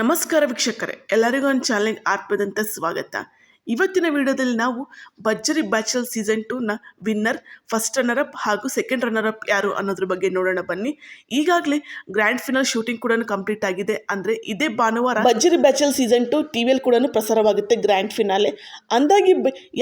ನಮಸ್ಕಾರ ವೀಕ್ಷಕರೇ ಎಲ್ಲರಿಗೂ ಒಂದು ಚಾಲೆಂಜ್ ಆತ್ಮದಂತ ಸ್ವಾಗತ. ಇವತ್ತಿನ ವಿಡಿಯೋದಲ್ಲಿ ನಾವು ಭರ್ಜರಿ ಬ್ಯಾಚಲ್ ಸೀಸನ್ ಟೂನ ವಿನ್ನರ್ ಫಸ್ಟ್ ರನ್ನರ್ ಅಪ್ ಹಾಗೂ ಸೆಕೆಂಡ್ ರನ್ನರ್ ಅಪ್ ಯಾರು ಅನ್ನೋದ್ರ ಬಗ್ಗೆ ನೋಡೋಣ ಬನ್ನಿ. ಈಗಾಗಲೇ ಗ್ರ್ಯಾಂಡ್ ಫಿನಲ್ ಶೂಟಿಂಗ್ ಕೂಡ ಕಂಪ್ಲೀಟ್ ಆಗಿದೆ. ಅಂದರೆ ಇದೇ ಭಾನುವಾರ ಭರ್ಜರಿ ಬ್ಯಾಚಲ್ ಸೀಸನ್ ಟು ಟಿ ವಿಯಲ್ಲಿ ಕೂಡ ಪ್ರಸಾರವಾಗುತ್ತೆ ಗ್ರ್ಯಾಂಡ್ ಫಿನಾಲೆ ಅಂದಾಗಿ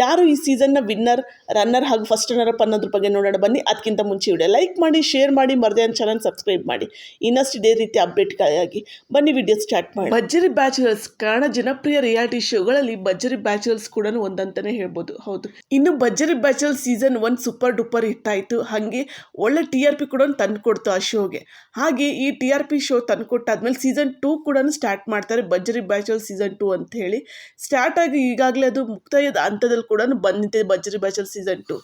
ಯಾರು ಈ ಸೀಸನ್ನ ವಿನ್ನರ್ ರನ್ನರ್ ಹಾಗೂ ಫಸ್ಟ್ ರನ್ನರ್ ಅಪ್ ಅನ್ನೋದ್ರ ಬಗ್ಗೆ ನೋಡೋಣ ಬನ್ನಿ. ಅದಕ್ಕಿಂತ ಮುಂಚೆ ವಿಡಿಯೋ ಲೈಕ್ ಮಾಡಿ ಶೇರ್ ಮಾಡಿ ಮರದೇ ಚಾನಲ್ ಸಬ್ಸ್ಕ್ರೈಬ್ ಮಾಡಿ. ಇನ್ನಷ್ಟು ಇದೇ ರೀತಿ ಅಪ್ಡೇಟ್ಗಾಗಿ ಬನ್ನಿ ವಿಡಿಯೋ ಸ್ಟಾರ್ಟ್ ಮಾಡಿ ಭರ್ಜರಿ ಬ್ಯಾಚಲರ್ಸ್ ಕಾರಣ ಜನಪ್ರಿಯ ರಿಯಾಲಿಟಿ ಶೋಗಳಲ್ಲಿ ಭರ್ಜರಿ ಬ್ಯಾಚಲರ್ಸ್ ಕೂಡ ಒಂದಂತಾನೆ ಹೇಳ್ಬೋದು. ಹೌದು. ಇನ್ನು Bharjari bachelor season one super duper hit ಆಯಿತು ಹಾಗೆ ಒಳ್ಳೆ ಟಿ ಆರ್ ಪಿ ಕೂಡ ತಂದುಕೊಡ್ತು ಆ ಶೋಗೆ. ಹಾಗೆ ಈ ಟಿ ಆರ್ ಪಿ ಶೋ ತಂದು ಕೊಟ್ಟಾದ್ಮೇಲೆ ಸೀಸನ್ ಟೂ ಕೂಡ ಸ್ಟಾರ್ಟ್ ಮಾಡ್ತಾರೆ ಭರ್ಜರಿ ಬ್ಯಾಚುಲರ್ ಸೀಸನ್ ಟೂ ಅಂತ ಹೇಳಿ. ಸ್ಟಾರ್ಟ್ ಆಗಿ ಈಗಾಗಲೇ ಅದು ಮುಕ್ತಾಯದ ಹಂತದಲ್ಲಿ ಕೂಡ ಬಂದಿದೆ ಬಜರಿ ಬ್ಯಾಚಲ್ ಸೀಸನ್ ಟು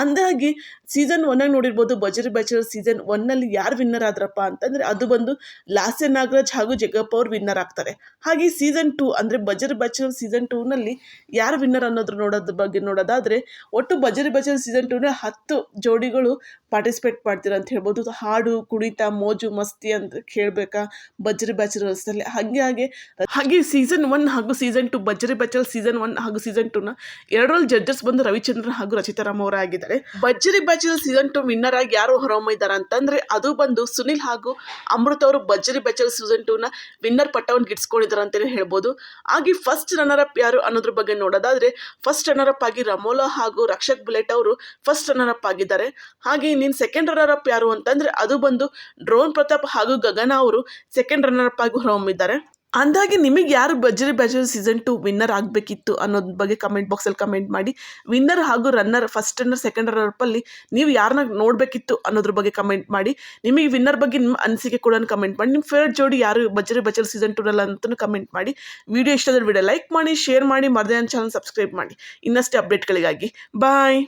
ಅಂದಾಗಿ ಸೀಸನ್ ಒನ್ನಾಗಿ ನೋಡಿರ್ಬೋದು ಬಜರಿ ಬ್ಯಾಚುಲರ್ ಸೀಸನ್ ಒನ್ನಲ್ಲಿ ಯಾರು ವಿನ್ನರ್ ಆದ್ರಪ್ಪ ಅಂತಂದರೆ ಅದು ಬಂದು ಲಾಸ್ಯ ನಾಗರಾಜ್ ಹಾಗೂ ಜಗಪ್ಪ ಅವ್ರು ವಿನ್ನರ್ ಆಗ್ತಾರೆ. ಹಾಗೆ ಸೀಸನ್ ಟೂ ಅಂದರೆ ಬಜರಿ ಬ್ಯಾಚುಲರ್ ಸೀಸನ್ ಟೂನಲ್ಲಿ ಯಾರು ವಿನ್ನರ್ ಅನ್ನೋದ್ರ ನೋಡೋದ್ರ ಬಗ್ಗೆ ನೋಡೋದಾದರೆ ಒಟ್ಟು ಭಜರಿ ಭಜರಿ ಸೀಸನ್ ಟೂನ ಹತ್ತು ಜೋಡಿಗಳು ಪಾರ್ಟಿಸಿಪೇಟ್ ಮಾಡ್ತೀರ ಅಂತ ಹೇಳ್ಬೋದು. ಹಾಡು, ಕುಣಿತ, ಮೋಜು, ಮಸ್ತಿ ಅಂತ ಕೇಳಬೇಕಾ? ಭಜರಿ ಬ್ಯಾಚಲರ್ಸಲ್ಲಿ ಹಾಗೆ ಹಾಗೆ ಹಾಗೆ ಸೀಸನ್ ಒನ್ ಹಾಗೂ season to ಬಜರಿ bachelor season one ಹಾಗೂ ಸೀಸನ್ ಟೂನ ಎರಡರಲ್ಲಿ ಜಡ್ಜಸ್ ಬಂದು ರವಿಚಂದ್ರನ್ ಹಾಗೂ ರಚಿತಾರಾಮ್ ಅವರ ಆಗಿದ್ದಾರೆ ಭಜರಿ ಬ್ಯಾಚಲ್ ಸೀಸನ್ ಟು ವಿನ್ನರ್ ಆಗಿ ಯಾರು ಹೊರಹೊಮ್ಮಿದ್ದಾರೆ ಅಂತಂದ್ರೆ, ಅದು ಬಂದು ಸುನಿಲ್ ಹಾಗೂ ಅಮೃತ್ ಅವರು ಭಜರಿ ಬ್ಯಾಚಲ್ ಸೀಸನ್ ಟೂನ ವಿನ್ನರ್ ಪಟ್ಟವನ್ನು ಗಿಟ್ಸ್ಕೊಂಡಿದ್ದಾರೆ ಅಂತಲೇ ಹೇಳ್ಬೋದು. ಹಾಗೆ ಫಸ್ಟ್ ರನ್ನರ್ ಅಪ್ ಯಾರು ಅನ್ನೋದ್ರ ಬಗ್ಗೆ ನೋಡೋದಾದ್ರೆ ಫಸ್ಟ್ ರನ್ನರ್ ಅಪ್ ಆಗಿ ರಮೋಲಾ ಹಾಗೂ ರಕ್ಷಕ್ ಬುಲೆಟ್ ಅವರು ಫಸ್ಟ್ ರನ್ನರ್ ಅಪ್ ಆಗಿದ್ದಾರೆ. ಹಾಗೆ ನೀನು ಸೆಕೆಂಡ್ ರನ್ನರ್ ಅಪ್ ಯಾರು ಅಂತಂದ್ರೆ ಅದು ಬಂದು ಡ್ರೋನ್ ಪ್ರತಾಪ್ ಹಾಗೂ ಗಗನ ಅವರು ಸೆಕೆಂಡ್ ರನ್ನರ್ ಅಪ್ ಆಗಿ ಹೊರಹೊಮ್ಮಿದ್ದಾರೆ. ಅಂದಾಗೆ ನಿಮಗೆ ಯಾರು Bharjari Bharjari season two winner ಆಗಬೇಕಿತ್ತು ಅನ್ನೋದ್ರ ಬಗ್ಗೆ ಕಮೆಂಟ್ ಬಾಕ್ಸಲ್ಲಿ ಕಮೆಂಟ್ ಮಾಡಿ ವಿನ್ನರ್ ಹಾಗೂ runner first runner second runner ಅಪ್ಪಲ್ಲಿ ನೀವು ಯಾರನ್ನ ನೋಡಬೇಕಿತ್ತು ಅನ್ನೋದ್ರ ಬಗ್ಗೆ ಕಮೆಂಟ್ ಮಾಡಿ, ನಿಮಗೆ ವಿನ್ನರ್ ಬಗ್ಗೆ ನಿಮ್ಮ ಅನಿಸಿಕೆ ಕೂಡ ಕಮೆಂಟ್ ಮಾಡಿ ನಿಮ್ಮ ಫೇವ್ರೆಟ್ ಜೋಡಿ ಯಾರು ಬಜರಿ ಬಜರಿ ಸೀಸನ್ ಟೂನಲ್ಲಿ ಅಂತಲೂ ಕಮೆಂಟ್ ಮಾಡಿ ವಿಡಿಯೋ ಇಷ್ಟ ವಿಡಿಯೋ ಲೈಕ್ ಮಾಡಿ ಶೇರ್ ಮಾಡಿ, ಮರದೇ ಚಾನಲ್ ಸಬ್ಸ್ಕ್ರೈಬ್ ಮಾಡಿ, ಇನ್ನಷ್ಟೇ ಅಪ್ಡೇಟ್ಗಳಿಗಾಗಿ ಬಾಯ್